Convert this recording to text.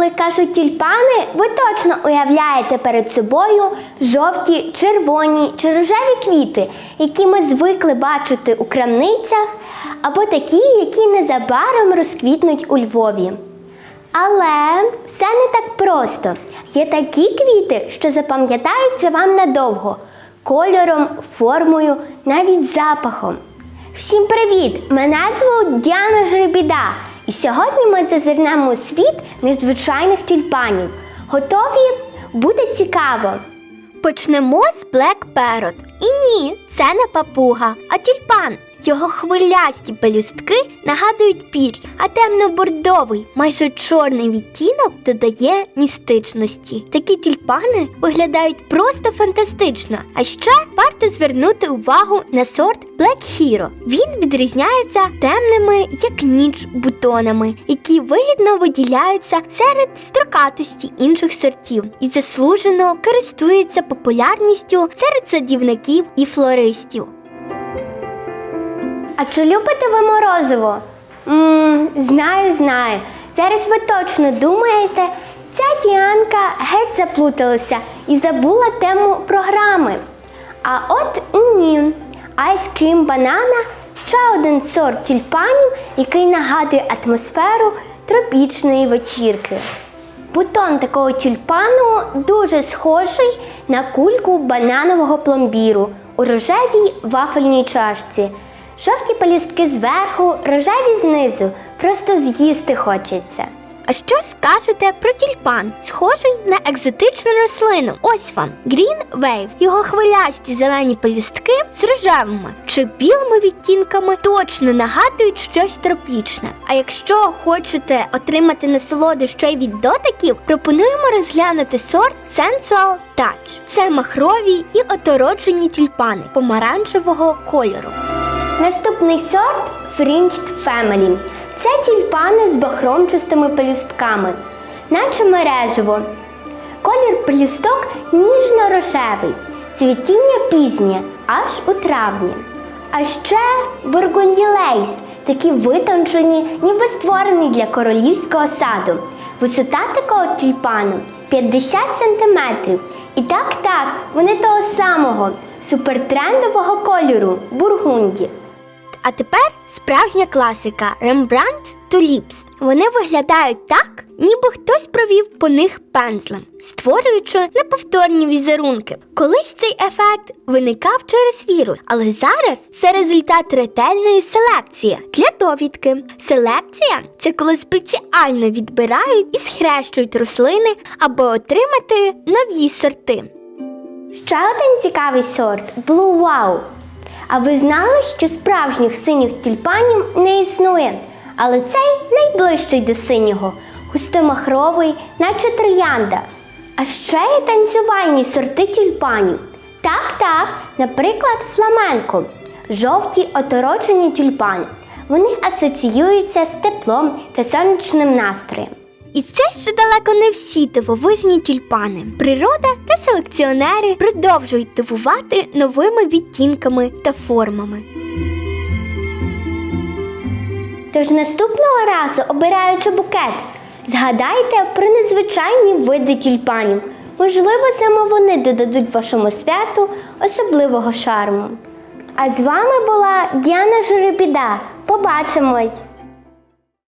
коли кажуть тюльпани, ви точно уявляєте перед собою жовті, червоні чи рожеві квіти, які ми звикли бачити у крамницях, або такі, які незабаром розквітнуть у Львові. Але все не так просто. Є такі квіти, що запам'ятаються вам надовго кольором, формою, навіть запахом. Всім привіт! Мене звуть Діана Жеребіда, сьогодні ми зазирнемо у світ незвичайних тюльпанів. Готові? Буде цікаво! Почнемо з Black Parrot. І ні, це не папуга, а тюльпан. Його хвилясті пелюстки нагадують пір'я, а темно-бордовий, майже чорний відтінок додає містичності. Такі тюльпани виглядають просто фантастично. А ще варто звернути увагу на сорт Black Hero. Він відрізняється темними, як ніч, бутонами, які вигідно виділяються серед строкатості інших сортів і заслужено користується популярністю серед садівників і флористів. А чи любите ви морозиво? Ммм, знаю, знаю. Зараз ви точно думаєте, ця Діанка геть заплуталася і забула тему програми. А от і ні. Айскрім банана ще один сорт тюльпанів, який нагадує атмосферу тропічної вечірки. Бутон такого тюльпану дуже схожий на кульку бананового пломбіру у рожевій вафельній чашці. Жовті пелюстки зверху, рожеві знизу. Просто з'їсти хочеться. А що скажете про тюльпан, схожий на екзотичну рослину? Ось вам Green Wave. Його хвилясті зелені пелюстки з рожевими чи білими відтінками точно нагадують щось тропічне. А якщо хочете отримати насолоду ще й від дотиків, пропонуємо розглянути сорт Sensual Touch. Це махрові і отороджені тюльпани помаранчевого кольору. Наступний сорт Fringed Family. Це тюльпани з бахромчастими пелюстками, наче мережево. Колір пелюсток ніжно-рожевий, цвітіння пізнє, аж у травні. А ще бургунділейс, такі витончені, ніби створені для королівського саду. Висота такого тюльпану 50 см. І так, так, вони того самого супертрендового кольору бургунді. А тепер справжня класика Rembrandt Tulips. Вони виглядають так, ніби хтось провів по них пензлем, створюючи неповторні візерунки. Колись цей ефект виникав через вірус, але зараз це результат ретельної селекції для довідки. Селекція це коли спеціально відбирають і схрещують рослини, аби отримати нові сорти. Ще один цікавий сорт Blue Wow. А ви знали, що справжніх синіх тюльпанів не існує? Але цей найближчий до синього, густомахровий, наче троянда. А ще є танцювальні сорти тюльпанів. Так, так, наприклад, фламенко, жовті оторочені тюльпани. Вони асоціюються з теплом та сонячним настроєм. І це ще далеко не всі дивовижні тюльпани. Природа та селекціонери продовжують дивувати новими відтінками та формами. Тож наступного разу, обираючи букет, згадайте про незвичайні види тюльпанів. Можливо, саме вони додадуть вашому святу особливого шарму. А з вами була Діана Жеребіда. Побачимось!